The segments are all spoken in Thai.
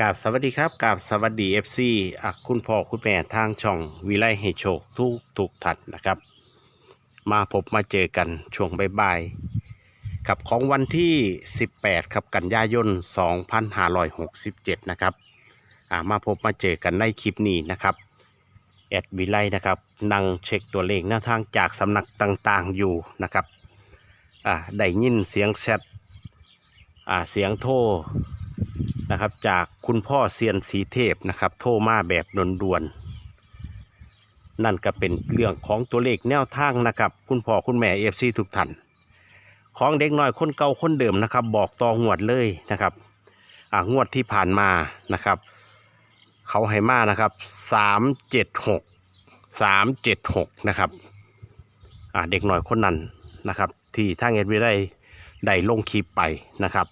กราบสวัสดีครับกราบสวัสดีเอฟซีอะคุณพ่อคุณแม่ทางช่องวิไลให้โชคทุกทุกทัดนะครับ มาพบมาเจอกันช่วงบ่ายๆกับของวันที่ 18ครับกันยายน 2567 นะครับามาพบมาเจอกันในคลิปนี้นะครับแอดวิไลนะครับนั่งเช็คตัวเลขหน้าทางจากสำนักต่างๆอยู่นะครับอ่าได้ยินเสียงแชทอ่าเสียงโทร นะครับ จากคุณพ่อเซียนสีเทพนะครับ โทรมาแบบด่วนๆนั่นก็เป็นเรื่องของตัวเลขแนวทางนะครับ คุณพ่อคุณแม่เอฟซีทุกท่านของเด็กน้อยคนเก่าคนเดิมนะครับ บอกต่องวดเลยนะครับอ่างวดที่ผ่านมานะครับ เขาให้มานะครับสามเจ็ดหกสามเจ็ดหกนะครับอ่าเด็กหน้อยคนนั้นนะครับ ที่ทางเอ็ดวีได้ได้ลงคลิปไปนะครับ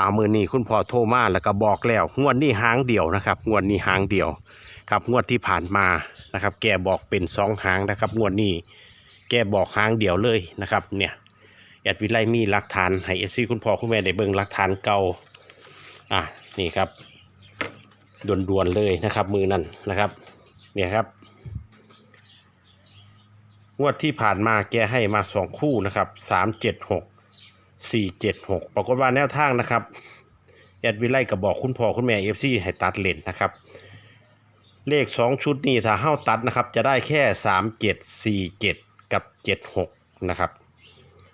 อามือนี้คุณพ่อโทรมาแล้วก็บอกแล้วงวดนี้หางเดียวนะครับงวดนี้หางเดียว ครับงวดที่ผ่านมานะครับ แกบอกเป็นสองหางนะครับงวดนี้ แกบอกหางเดียวเลยนะครับ เนี่ยแอดวิไลมีหลักฐานให้เอซีคุณพ่อคุณแม่ได้เบิ่งหลักฐานเก่าอะนี่ครับด่วนๆเลยนะครับ มือนั่นนะครับ เนี่ยครับงวดที่ผ่านมาแกให้มาสองคู่นะครับสามเจ็ดหก สี่เจ็ดหกปรากฏว่าแนวทางนะครับแอดวิไลก็บบอกคุณพ่อคุณแม่เอฟซีให้ตัดเลนนะครับ เลขสองชุดนี้ถ้าเฮ้าตัดนะครับ จะได้แค่สามเจ็ดสี่เจ็ดกับเจ็ดหกนะครับ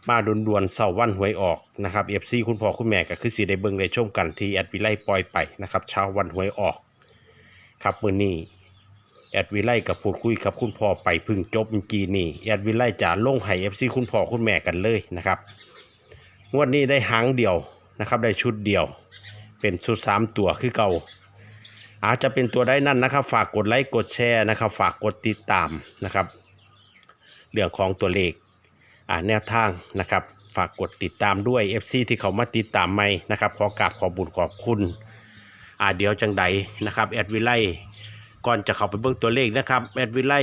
มาดวนๆเสาร์วันหวยออกนะครับเอฟซีคุณพ่อคุณแม่ก็คือสีได้เบิ่งได้ชมกันที่แอดวิไลปล่อยไปนะครับเช้าวันหวยออกครับมื้อนี้แอดวิไลกับพูดคุยกับคุณพ่อไปพึ่งจบเมื่อกี้นี่แอดวิไลจะลงให้เอฟซีคุณพ่อคุณแม่กันเลยนะครับ งวดนี้ได้หางเดียวนะครับ ได้ชุดเดียว เป็นชุดสามตัวคือเก่า อาจจะเป็นตัวได้นั่นนะครับ ฝากกดไลค์กดแชร์นะครับ ฝากกดติดตามนะครับ เรื่องของตัวเลขอ่าแนวทางนะครับ ฝากกดติดตามด้วย FC ที่เขามาติดตามใหม่นะครับ ขอกราบขอบุญขอบคุณอ่าเดี๋ยวจังใดนะครับแอดวิไลก่อนจะเข้าไปเบิ่งตัวเลขนะครับแอดวิไล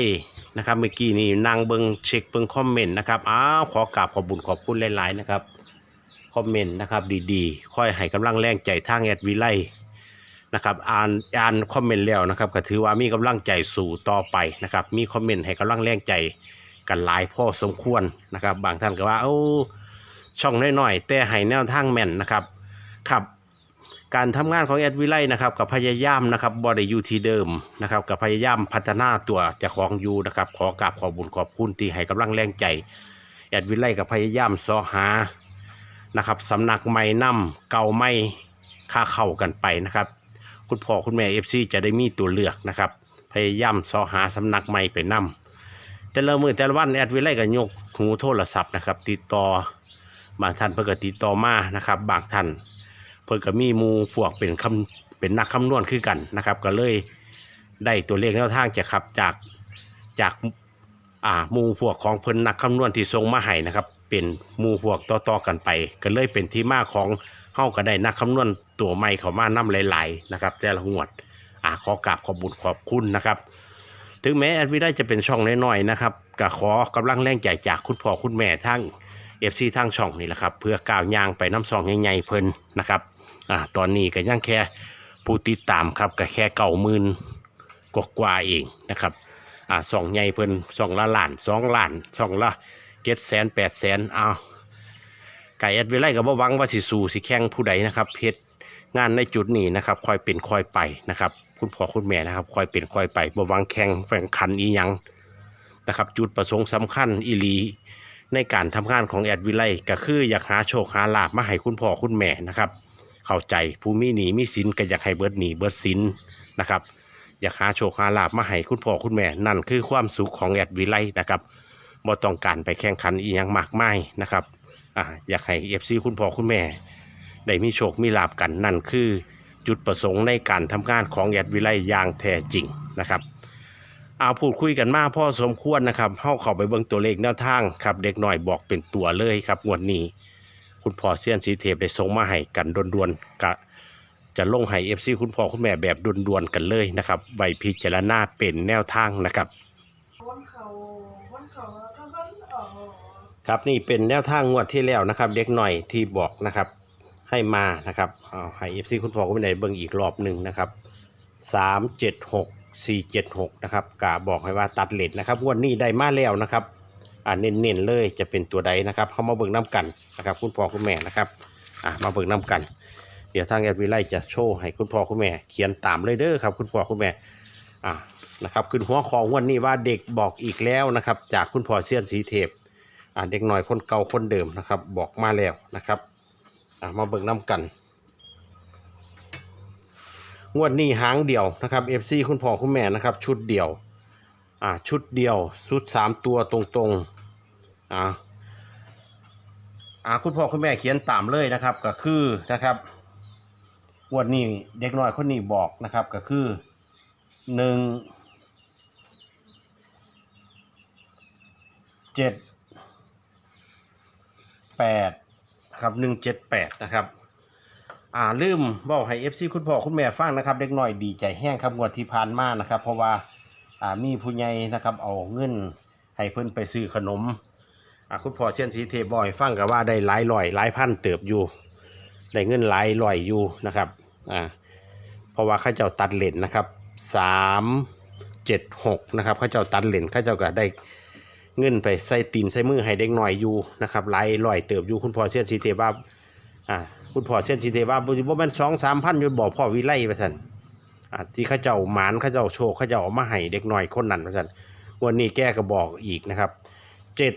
นะครับเมื่อกี้นี่นางเบิ่งเช็คเบิ่งคอมเมนต์นะครับอ้าวขอกราบขอบุญขอบคุณหลายๆนะครับ คอมเมนต์นะครับดีๆ ค่อยให้กำลังแรงใจทางแอดวิไลนะครับอ่านอ่านคอมเมนต์แล้วนะครับก็ถือว่ามีกำลังใจสู่ต่อไปนะครับมีคอมเมนต์ให้กำลังแรงใจกันหลายพ่อสมควรนะครับบางท่านก็ว่าโอ้ช่องน้อยๆ แต่ให้แนวทางแม่นนะครับครับการทำงานของแอดวิไลนะครับกับพยายามนะครับบอได้ยูที่เดิมนะครับกับพยายามพัฒนาตัวเจะของยูนะครับขอกราบขอบุญขอบคุณที่ให้กำลังแรงใจแอดวิไลกับพยายามซอหา นะครับสำนักใหม่นำเก่าไม่ค่าเข้ากันไปนะครับ คุณพ่อคุณแม่เอฟซีจะได้มีตัวเลือกนะครับ พยายามสอหาสำนักใหม่ไปนำแต่ละมือแต่ละวันแอดวิไลก็ยกหูโทรศัพท์นะครับ ติดต่อบางท่านเพิ่นก็ติดต่อมานะครับ บางท่านเพิ่นก็มีมูพวกเป็นคำเป็นนักคำนวณคือกันนะครับ ก็เลยได้ตัวเลขแนวทางจากครับจากจากอ่าหมูพวกของเพิ่นนักคำนวณที่ส่งมาให้นะครับ เป็นหมู่พวกต่อๆกันไป ก็เลยเป็นที่มาของเฮาก็ได้นักคำนวณตัวใหม่เขามานำหลายๆนะครับแต่ละงวดอ่าขอกราบขอบุญขอบคุณนะครับ ถึงแม้แอดวิได้จะเป็นช่องน้อยๆนะครับก็ขอกำลังแรงใจจากคุณพ่อคุณแม่ทั้งเอฟซีทั้งช่องนี่แหละครับเพื่อก้าวย่างไปน้ำซองใหญ่ๆเพิ่นนะครับอ่าตอนนี้ก็ยังแค่ผู้ติดตามครับก็แค่เก่ามื่นกว่าเองนะครับอ่าสองใหญ่เพิ่นสองละล้านสองล้านสองละ เจ็ดแสนแปดแสนเอาไก่แอดเวไลกับว่าวังว่าสิสูสิแข่งผู้ใดนะครับเพชรงานในจุดนี้นะครับคอยเป็นคอยไปนะครับ คุณพ่อคุณแม่นะครับคอยเป็นคอยไปบ่วังแข่งแข่งขันอีหยังนะครับ จุดประสงค์สำคัญอีลีในการทำงานของแอดวิไลก็คืออยากหาโชคหาลาบมาให้คุณพ่อคุณแม่นะครับ เข้าใจผู้มีหนีมีสินก็อยากให้เบิดหนีเบิดสินนะครับ อยากหาโชคหาลาบมาให้คุณพ่อคุณแม่นั่นคือความสุขของแอดวิไลนะครับ บ่ต้องการไปแข่งขันอีหยังมากมายนะครับอ่าอยากให้เอฟซีคุณพ่อคุณแม่ ได้มีโชคมีลาบกันนั่นคือ จุดประสงค์ในการทำงานของแอดวิไลอย่างแท้จริงนะครับเอาพูดคุยกันมาพ่อสมควรนะครับเข้าเข้าไปเบิ่งตัวเลขแนวทางครับเด็กหน่อยบอกเป็นตัวเลยครับงวดนี้ คุณพ่อเซียนสีเทพได้ส่งมาให้กันด่วนๆกะจะลงให้เอฟซีคุณพ่อคุณแม่แบบด่วนๆกันเลยนะครับไว้พิจารณาเป็นแนวทางนะครับ วันเขาวันเขาแล้วก็วันออก ครับนี่เป็นแนวทางงวดที่แล้วนะครับ เด็กหน่อยที่บอกนะครับ ให้มานะครับเอาให้เอฟซีคุณพ่อคุณแม่เบิ่งอีกรอบหนึ่งนะครับสามเจ็ดหกสี่เจ็ดหกนะครับกาบอกให้ว่าตัดเลนนะครับงวดนี้ได้มาแล้วนะครับอ่าเน้นๆเลยจะเป็นตัวใดนะครับเข้ามาเบิ่งน้กันนะครับ คุณพ่อคุณแม่นะครับอ่ามาเบิ่งน้กัน เดี๋ยวทางแอดวิไลจะโชว์ให้คุณพ่อคุณแม่ เขียนตามเลยเด้อครับ คุณพ่อคุณแม่อ่านะครับขึ้นหัวของวันนี้ว่าเด็กบอกอีกแล้วนะครับ จากคุณพ่อเซียนสีเทพ อ่าเด็กหน่อยคนเก่าคนเดิมนะครับ บอกมาแล้วนะครับอ่ามาเบิ่งน้กัน งวดนี้หางเดียวนะครับ FC คุณพ่อคุณแม่นะครับชุดเดียวอ่าชุดเดียวชุดสามตัวตรงๆอ่าอ่าคุณพ่อคุณแม่เขียนตามเลยนะครับก็คือนะครับงวดนี้เด็กน้อยคนนี้บอกนะครับก็คือหนึ่งเจ็ด แปดครับหนึ่งเจ็ดแปดนะครับอ่าลืมบอกให้ FC คุณพ่อคุณแม่ฟังนะครับ เด็กน้อยดีใจแห้งครับงวดที่ผ่านมานะครับ เพราะว่าอ่ามีผู้ใหญ่นะครับเอาเงินให้เพิ่นไปซื้อขนมอ่าคุณพ่อเชียนสีเทบอยฟังกับว่าได้หลายร้อยหลายพันเติบอยู่ได้เงินหลายร้อยอยู่นะครับอ่าเพราะว่าข้าเจ้าตัดเลนนะครับสามเจ็ดหกนะครับข้าเจ้าตัดเลนข้าเจ้าก็ได้ เงินไปใส่ตีนใส่มือให้เด็กหน้อยอยู่นะครับหลายร้อยเติบอยู่คุณพ่อเชียนสีเทว่าอ่าคุณพ่อเส้นสีเทว่าบ่บ่แม่นสองสามพันอยู่บอกพ่อวิไลไปสั่นอ่าที่เขาเจ้าหมานเขาเจ้าโชคเขาเจ้าเอามาให้เด็กหน้อยคนนั้นไปสั่นวันนี้แกก็บอกอีกนะครับเจ็ด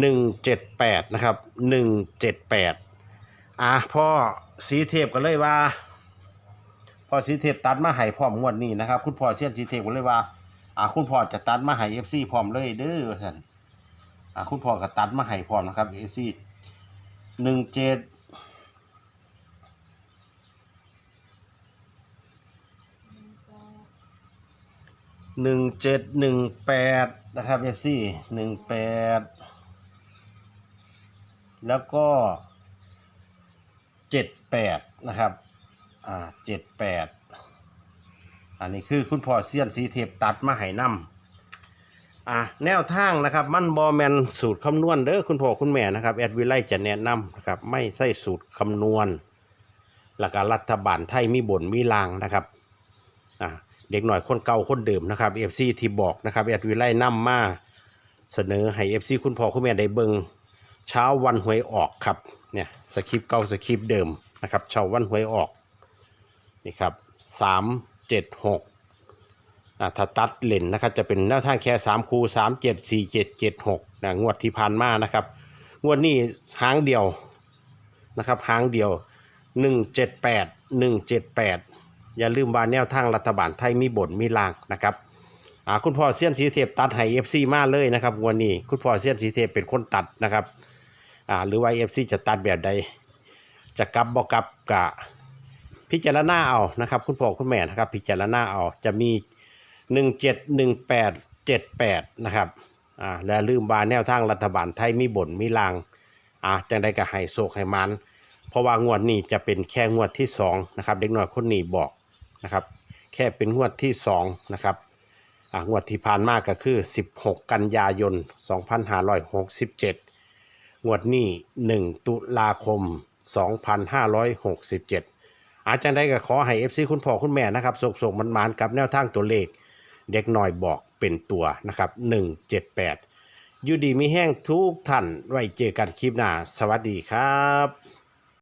หนึ่งเจ็ดแปดนะครับหนึ่งเจ็ดแปดอะพ่อสีเทพก็เลยว่าพ่อสีเทพตัดมาให้พร้อมวดนี้นะครับ คุณพ่อเส้นสีเทพก็เลยว่า อ่าคุณพ่อจะตัดมาให้เอฟซีพร้อมเลยเด้อว่านอ่าคุณพ่อก็ตัดมาให้พร้อมนะครับเอฟซีหนึ่งเจ็ดหนึ่งเจ็ดหนึ่งแปดนะครับเอฟซีหนึ่งแปดแล้วก็เจ็ดแปดนะครับ อ่าเจ็ดแปด อันนี้คือคุณพ่อเซียนสีเทปตัดมาให้นำอ่าแนวทางนะครับมันบอแมนสูตรคำนวณเด้อคุณพ่อคุณแม่นะครับแอดวิไลจะแนะนำนะครับไม่ใช่สูตรคำนวณ หลักการรัฐบาลไทยมีบนมีลางนะครับอ่าเด็กหน่อยคนเก่าคนเดิมนะครับเอฟซีที่บอกนะครับแอดวิไลนำมาเสนอให้เอฟซีคุณพ่อคุณแม่ได้เบิงเช้าวันหวยออกครับเนี่ยสคริปเก่าสคริปเดิมนะครับเช้าวันหวยออกนี่ครับสาม เจ็ดหกนะถ้าตัดเล่นนะครับจะเป็นแนวทางแค่สามคูสามเจ็ดสี่เจ็ดเจ็ดหกนะงวดที่ผ่านมานะครับ งวดนี้หางเดียวนะครับหางเดียวหนึ่งเจ็ดแปดหนึ่งเจ็ดแปดอย่าลืมว่าแนวทางรัฐบาลไทยมีบทมีลางนะครับอ่าคุณพ่อเซียนสีเทพตัดให้เอฟซีมาเลยนะครับงวันนี้คุณพ่อเซียนสีเทพเป็นคนตัดนะครับอ่าหรือว่าเอฟซีจะตัดแบบใดจะกลับบ่กลับกะ พิจารณาเอานะครับ คุณพ่อคุณแม่นะครับ พิจารณาเอาจะมีหนึ่งเจ็ดหนึ่งแปดเจ็ดแปดนะครับอ่าและลืมว่าแนวทางรัฐบาลไทยมีบทมีลางอ่าจังได้ก็ให้โศกให้มันเพราะว่างวดนี้จะเป็นแค่งวดที่สองนะครับเด็กน้อยคนนี้บอกนะครับ แค่เป็นงวดที่สองนะครับอ่างวดที่ผ่านมาก็คือ 16 กันยายน 2567 งวดนี้ 1 ตุลาคม 2567 อาจารย์ได้ก็ขอให้เอฟซีคุณพ่อคุณแม่นะครับส่งๆมันมานๆกับแนวทางตัวเลข เด็กหน่อยบอกเป็นตัวนะครับ178ยูดีมีแห้งทุกท่านไว้เจอกันคลิปหน้า สวัสดีครับ